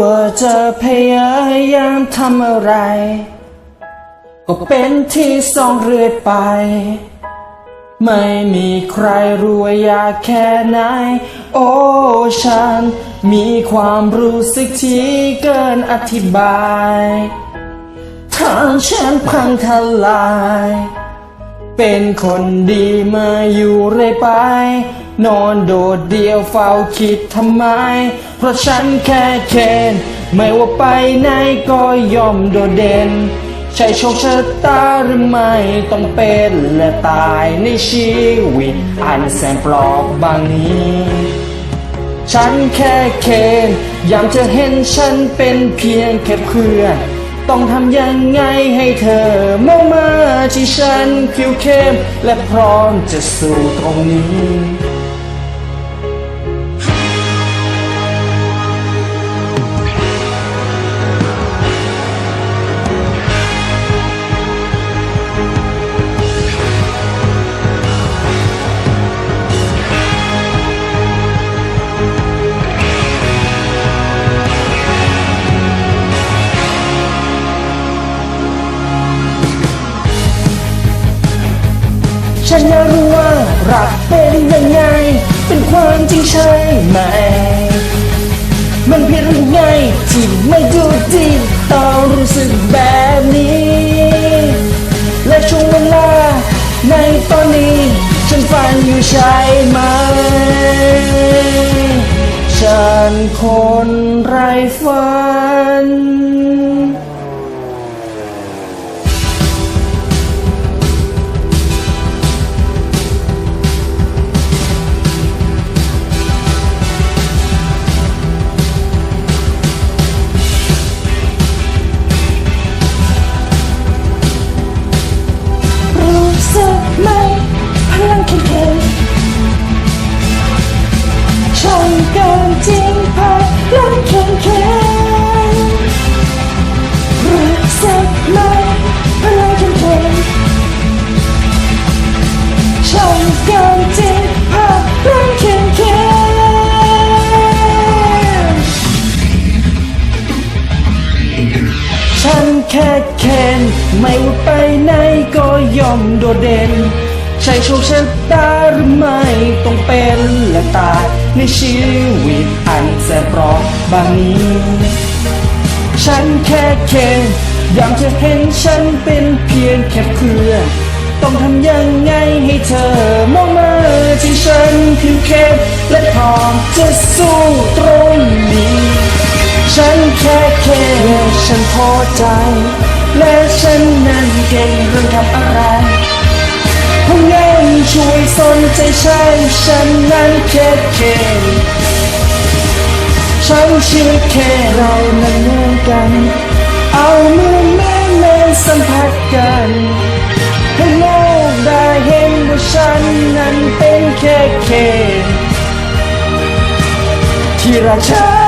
ว่าจะพยายามทำอะไร ก็เป็นที่สองเรื่อยไป ไม่มีใครรู้ว่ายากแค่ไหน โอ้ฉัน มีความรู้สึกที่เกินอธิบายทางฉันพังทลาย เป็นคนดีมาอยู่เรื่อยไป นอนโดดเดียวเฝ้าคิดทำไม เพราะฉันแค่เคนไม่ว่าไปไหนก็ยอมโดดเด่น ใช่โชคชะตาหรือไม่ต้องเป็นและตายในชีวิต อันแสนปลอบบางนี้ ฉันแค่เคนอยากจะเห็นฉันเป็นเพียงแค่เพื่อนต้องทำยังไงให้เธอมองมาที่ฉันคิวเข้มและพร้อมจะสู่ตรงนี้ ฉันอยากรู้ว่ารักเป็นยังไง เป็นความจริงใช่ไหม มันเพียงหรือไงที่ไม่ดูดีต้องรู้สึกแบบนี้ และช่วงเวลาในตอนนี้ ฉันฝันอยู่ใช่ไหม ฉันคนไร้ฝัน จริงพลังแข็งแข็งรู้สึกไหมพลังแข็งแข็งช่างกินจริงพลังแข็งแข็งฉันแค่เคนไม่ว่าไปไหนก็ยอมโดดเด่นใช่โชคชะตาหรือไม่ต้องเป็นและตาย ในชีวิตอันแสนเปราะบางนี้ ฉันแค่เคนอยากจะเห็นฉันเป็นเพียงแค่เพื่อนต้องทำยังไงให้เธอมองมาที่ฉันเพียงแค่และพร้อมจะสู้ตรงนี้ ฉันแค่แค่ฉันพอใจ และฉันนั้นเก่งเรื่องทำอะไร ช่วยสนใจใช่ฉันนั้นแค่แค่ฉันเชื่อแค่เรานั้นเหมือนกัน เอามือแม่แม่สัมผัสกันให้โลกได้เห็นว่าฉันนั้นเป็นแค่แค่ที่รักฉั